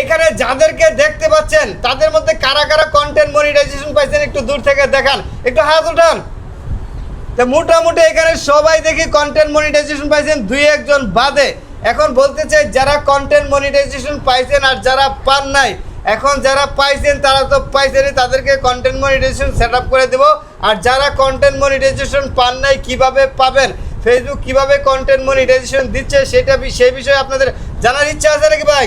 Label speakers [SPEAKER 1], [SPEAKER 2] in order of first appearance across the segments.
[SPEAKER 1] এখানে যাদেরকে দেখতে পাচ্ছেন, তাদের মধ্যে কারা কারা কন্টেন্ট মনিটাইজেশন পাইছেন একটু দূর থেকে দেখান। একটু হাত উঠান। তো মোটামুটি এখানে সবাই দেখি কন্টেন্ট মনিটাইজেশন পাইছেন, দুই একজন বাদে। এখন বলতে চাই, যারা কন্টেন্ট মনিটাইজেশন পাইছেন আর যারা পান নাই, এখন যারা পাইছেন, তারা তো পাইছেনই, তাদেরকে কন্টেন্ট মনিটাইজেশন সেট করে দেবো। আর যারা কন্টেন্ট মনিটাইজেশন পান নাই, কীভাবে পাবেন? ফেসবুক কীভাবে কন্টেন্ট মনিটাইজেশন দিচ্ছে, সেটা সেই বিষয়ে আপনাদের জানার ইচ্ছা আছে নাকি ভাই?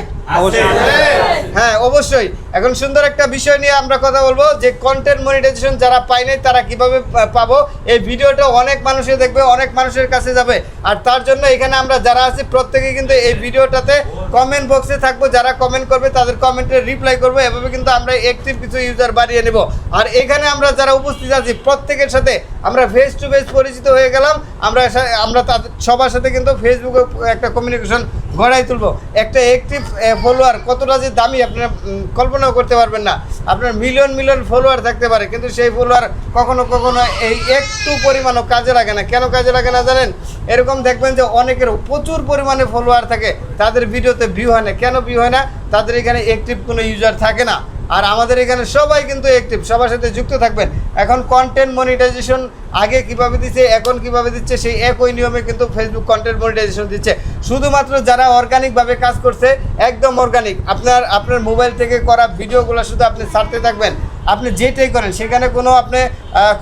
[SPEAKER 1] হ্যাঁ অবশ্যই। এখন সুন্দর একটা বিষয় নিয়ে আমরা কথা বলব যে কন্টেন্ট মনিটাইজেশন যারা পায় নাই তারা কীভাবে পাবো? এই ভিডিওটা অনেক মানুষে দেখবে অনেক মানুষের কাছে যাবে। আর তার জন্য এখানে আমরা যারা আছি প্রত্যেকে কিন্তু এই ভিডিওটাতে কমেন্ট বক্সে থাকব। যারা কমেন্ট করবে তাদের কমেন্টে রিপ্লাই করব। এভাবে কিন্তু আমরা একটিভ কিছু ইউজার বাড়িয়ে নেব। আর এখানে আমরা যারা উপস্থিত আছি প্রত্যেকের সাথে আমরা ফেস টু ফেস পরিচিত হয়ে গেলাম। আমরা আমরা তাদের সবার সাথে কিন্তু ফেসবুকে একটা কমিউনিকেশন গড়াই তুলবো। একটা অ্যাক্টিভ ফলোয়ার কতটা যে দামি আপনারা কল্পনাও করতে পারবেন না। আপনার মিলিয়ন মিলিয়ন ফলোয়ার থাকতে পারে, কিন্তু সেই ফলোয়ার কখনো কখনো এই একটু পরিমাণও কাজে লাগে না। কেন কাজে লাগে না জানেন? এরকম দেখবেন যে অনেকের প্রচুর পরিমাণে ফলোয়ার থাকে, তাদের ভিডিওতে ভিউ হয় না। কেন ভিউ হয় না? তাদের এখানে অ্যাক্টিভ কোনো ইউজার থাকে না। আর আমাদের এখানে সবাই কিন্তু অ্যাক্টিভ সবার সাথে যুক্ত থাকবেন। এখন কন্টেন্ট মনিটাইজেশন আগে কীভাবে দিচ্ছে, এখন কীভাবে দিচ্ছে, সেই একই নিয়মে কিন্তু ফেসবুক কন্টেন্ট মনিটাইজেশন দিচ্ছে। শুধুমাত্র যারা অর্গানিকভাবে কাজ করছে, একদম অর্গানিক আপনার আপনার মোবাইল থেকে করা ভিডিওগুলো শুধু আপনি ছাড়তে থাকবেন। আপনি যেটাই করেন, সেখানে কোনো আপনি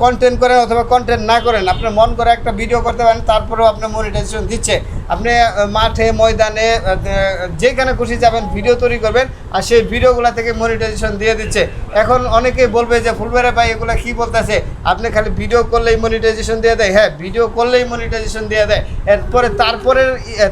[SPEAKER 1] কন্টেন্ট করেন অথবা কন্টেন্ট না করেন, আপনার মন করে একটা ভিডিও করতে পারেন, তারপরেও আপনার মনিটাইজেশন দিচ্ছে। আপনি মাঠে, ময়দানে যেখানে খুশি যাবেন ভিডিও তৈরি করবেন, আর সেই ভিডিওগুলো থেকে মনিটাইজেশন দিয়ে দিচ্ছে। এখন অনেকেই বলবে যে, ফুলবেড়ে ভাই, এগুলো কী বলতেছে? আপনি খালি ভিডিও করলেই মনিটাইজেশন দিয়ে দেয়। হ্যাঁ ভিডিও করলেই মনিটাইজেশন দিয়ে দেয়। এরপরে, তারপরের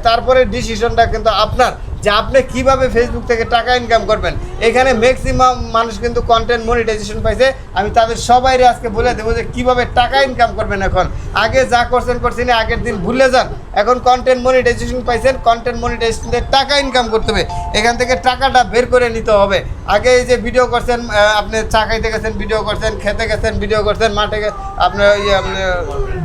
[SPEAKER 1] তারপরে ডিসিশনটা কিন্তু আপনার। যে আপনি কীভাবে ফেসবুক থেকে টাকা ইনকাম করবেন। এখানে ম্যাক্সিমাম মানুষ কিন্তু কন্টেন্ট মনিটাইজেশন পাইছে। আমি তাদের সবাইরে আজকে বলে দেবো যে কীভাবে টাকা ইনকাম করবেন এখন। আগে যা করছেন করছেন আগের দিন ভুলে যান। এখন কন্টেন্ট মনিটাইজেশন পাইছেন কন্টেন্ট মনিটাইজেশন টাকা ইনকাম করতে হবে। এখান থেকে টাকাটা বের করে নিতে হবে। আগে এই যে ভিডিও করছেন আপনি চা খাইতে গেছেন ভিডিও করছেন খেতে গেছেন ভিডিও করছেন মাঠে আপনার ইয়ে, আপনি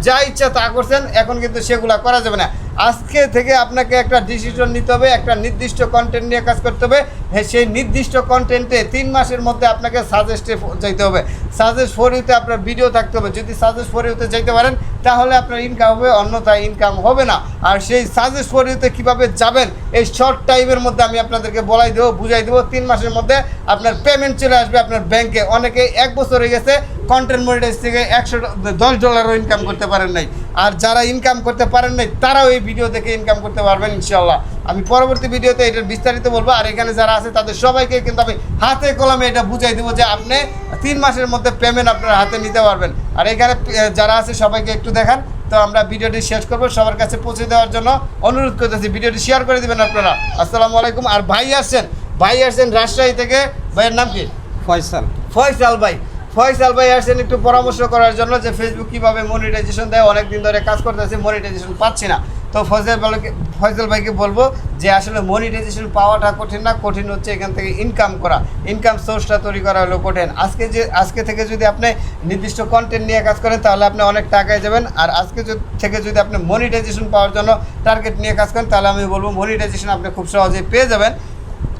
[SPEAKER 1] যা ইচ্ছা তা করছেন এখন কিন্তু সেগুলা করা যাবে না। আজকে থেকে আপনাকে একটা ডিসিশন নিতে হবে, একটা নির্দিষ্ট কন্টেন্ট নিয়ে কাজ করতে হবে। হ্যাঁ সেই নির্দিষ্ট কন্টেন্টে তিন মাসের মধ্যে আপনাকে সাজেস্টে যাইতে হবে। সাজেস্ট ফর আপনার ভিডিও থাকতে হবে। যদি সাজেস্ট ফর ইউতে পারেন, তাহলে আপনার ইনকাম হবে, অন্যথায় ইনকাম হবে না। আর সেই সাজেস্ট ফর ইউতে কীভাবে যাবেন, এই শর্ট টাইমের মধ্যে আমি আপনাদেরকে বলাই দেবো, বুঝাই দেবো। তিন মাসের মধ্যে আপনার পেমেন্ট চলে আসবে আপনার ব্যাংকে অনেকে এক বছর হয়ে গেছে কন্টেন্ট মনিটাইজ থেকে একশো দশ ডলারও ইনকাম করতে পারেন নাই। আর যারা ইনকাম করতে পারেন নাই তারাও এই ভিডিও থেকে ইনকাম করতে পারবেন ইনশাল্লাহ আমি পরবর্তী ভিডিওতে এটার বিস্তারিত বলব আর এখানে যারা আছে তাদের সবাইকে কিন্তু আমি হাতে কলমে এটা বুঝাই দেবো যে আপনি তিন মাসের মধ্যে পেমেন্ট আপনার হাতে নিতে পারবেন। আর এখানে যারা আছে সবাইকে একটু দেখান। তো আমরা ভিডিওটি শেষ করব। সবার কাছে পৌঁছে দেওয়ার জন্য অনুরোধ করতেছি ভিডিওটি শেয়ার করে দেবেন আপনারা। আসসালামু আলাইকুম। আর ভাই আসছেন ভাই আসছেন রাজশাহী থেকে। ভাইয়ের নাম কি?
[SPEAKER 2] ফয়সাল।
[SPEAKER 1] ফয়সাল ভাই। ফয়সাল ভাই আসছেন একটু পরামর্শ করার জন্য যে ফেসবুক কীভাবে মনিটাইজেশন দেয় অনেক দিন ধরে কাজ করতেছে মনিটাইজেশন পাচ্ছি না। তো ফয়সাল ভাইকে ফয়সাল ভাইকে বলব যে আসলে মনিটাইজেশন পাওয়াটা কঠিন না, কঠিন হচ্ছে এখান থেকে ইনকাম করা। ইনকাম সোর্সটা তৈরি করা হলো কঠিন। আজকে যে আজকে থেকে যদি আপনি নির্দিষ্ট কন্টেন্ট নিয়ে কাজ করেন, তাহলে আপনি অনেক টাকায় যাবেন। আর আজকে থেকে যদি আপনি মনিটাইজেশন পাওয়ার জন্য টার্গেট নিয়ে কাজ করেন, তাহলে আমি বলব মনিটাইজেশন আপনি খুব সহজেই পেয়ে যাবেন।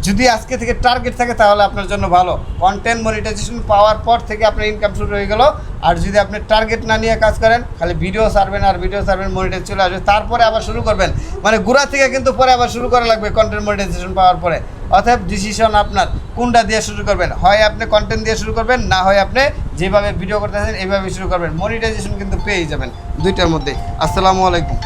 [SPEAKER 1] যদি আজকে থেকে টার্গেট থাকে তাহলে আপনার জন্য ভালো। কন্টেন্ট মনিটাইজেশন পাওয়ার পর থেকে আপনার ইনকাম শুরু হয়ে গেল। আর যদি আপনি টার্গেট না নিয়ে কাজ করেন, খালি ভিডিও সারবেন আর ভিডিও সারবেন মনিটাইজ চলে আসবে। তারপরে আবার শুরু করবেন। মানে গোড়া থেকে কিন্তু পরে আবার শুরু করা লাগবে কন্টেন্ট মনিটাইজেশন পাওয়ার পরে। অতএব ডিসিশন আপনার কোনটা দিয়ে শুরু করবেন? হয় আপনি কন্টেন্ট দিয়ে শুরু করবেন, না হয় আপনি যেভাবে ভিডিও করতে করতেছেন এইভাবে শুরু করবেন। মনিটাইজেশন কিন্তু পেয়ে যাবেন দুইটার মধ্যে আসসালামু আলাইকুম।